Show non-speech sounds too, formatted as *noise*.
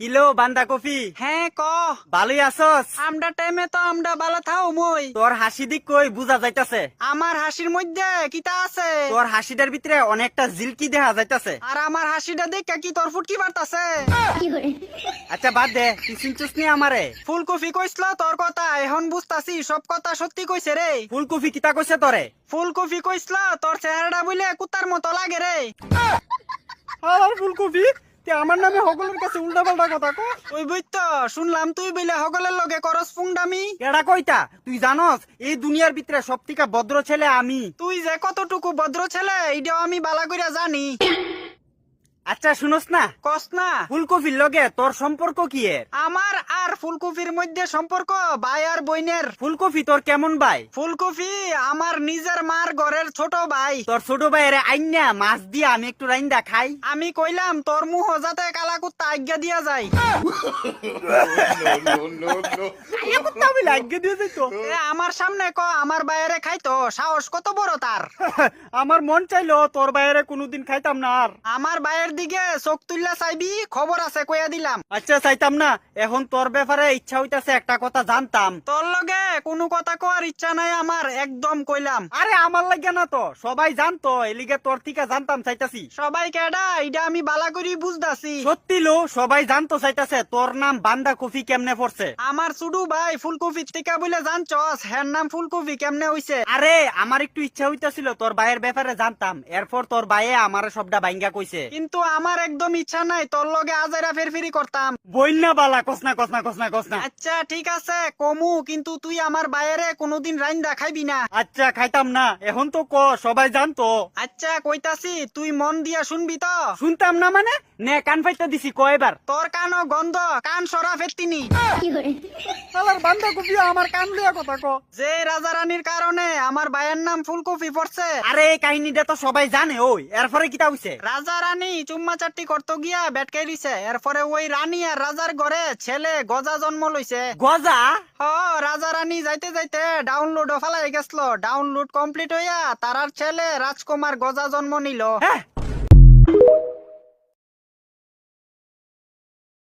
Kilo বান্দা coffee হ্যাঁ ক। ভালোই আছস আমরা টাইমে তো আমরা ভালো থাও মই। তোর হাসি দিক কই বুঝা যাইতাছে। আমার হাসির মধ্যে কিতা আছে? তোর হাসিটার ভিতরে অনেকটা জিলকি দেখা যাইতাছে। আর আমার হাসিটা দেখে কি তোর ফুটকি বাড়তাছে? আচ্ছা বাদ দে তুই চিনছিস নি আমারে। ফুলকপি কইছিল তোর কথা এখন বুঝতাছি সব কথা সত্যি কইছে রে। ফুলকপি কিতা কইছে তোরে? ফুলকপি কইছিল তোর চেহারাটা বলে কুত্তার মতো লাগে রে। আর ফুলকপি? তে আমার নামে হকলের কাছে উল্টা পাল্টা কথা কো। ওই বইতো শুনলাম তুই বলে সকলের লগে করস ফুংডামি। কেডা কইতা? তুই জানস এই দুনিয়ার ভিতরে সবথেকে ভদ্র ছেলে আমি। তুই যে কতটুকু ভদ্র ছেলে এইটাও আমি বালা কইরা জানি। আচ্ছা শুনস না। কস না। ফুলকপির লগে তোর সম্পর্ক কি এর? আমার আর ফুলকপির মধ্যে সম্পর্ক ভাই আর বইনের ফুলকপি তোর কেমন ভাই? ফুলকপি আমার নিজের মার ঘরের ছোট ভাই। তোর ছোট ভাইয়ের আইনা মাছ দিয়ে আমি একটু রাইন্দা খাই। আমি কইলাম তোর মুহ যাতে কালা কুত্তা আজ্ঞা দিয়া যায়। *laughs* আমার সামনে ক আমার বাইরে খাইতো সাহস কত বড় তার? *laughs* আমার মন চাইলো তোর বাইরে কোনোদিন খাইতাম না আর। আমার বাইরের দিকে চোখ তুললা চাইবি খবর আছে কইয়া দিলাম। আচ্ছা চাইতাম না। এখন তোর ব্যাপারে ইচ্ছা হইতাছে একটা কথা জানতাম। তোর লগে কোনো কথা কওয়ার ইচ্ছা নাই আমার একদম কইলাম। আরে আমার লাগে না তো সবাই জানতো এলিগে তোর থেকে জানতাম চাইতাছি। সবাই কেডা এটা আমি বালা করি বুঝতাছি। সত্যি লো সবাই জানতো চাইতাছে তোর নাম বান্দা কফি কেমনে পড়ছে। আমার সুডু ভাই ফুলকপি টিকা বলে জানছস হ্যার নাম ফুলকপি কেমনে হইছে? আরে আমার একটু ইচ্ছা হইতাছিল তোর ভাইয়ের ব্যাপারে জানতাম এরপর তোর ভাইয়ে আমার সবটা বাইঙ্গা কইছে। কিন্তু আমার একদম ইচ্ছা নাই তোর লগে আজাইরা ফেরফেরি করতাম। বইল না বালা কসনা কসনা কসনা কসনা আচ্ছা ঠিক আছে কমু কিন্তু তুই আমার বাইরে কোনোদিন রাইন দেখাইবি না। আচ্ছা খাইতাম না এখন তো ক সবাই জানতো। আচ্ছা কইতাছি তুই মন দিয়া শুনবি তো? শুনতাম না মানে? নে কান ফাইটা দিছি কয়বার তোর কানও গন্ধ কান সরা ফেরতিনি শালার বান্দা কফি আমার কান দিয়া কথা ক। যে রাজা রানীর কারণে আমার ভাইয়ের নাম ফুলকপি পড়ছে। আরে এই কাহিনীটা তো সবাই জানে ওই। এরপরে কিতা হইছে? রাজা রানী চুম্মা চারটি করতে গিয়া বেটকাই দিছে। এরপরে ওই রানী আর রাজার ঘরে ছেলে গজা জন্ম লইছে। গজা? হ রাজা রানী যাইতে যাইতে ডাউনলোড ফালাই গেছিল। ডাউনলোড কমপ্লিট হইয়া তারার ছেলে রাজকুমার গজা জন্ম নিল। হ্যাঁ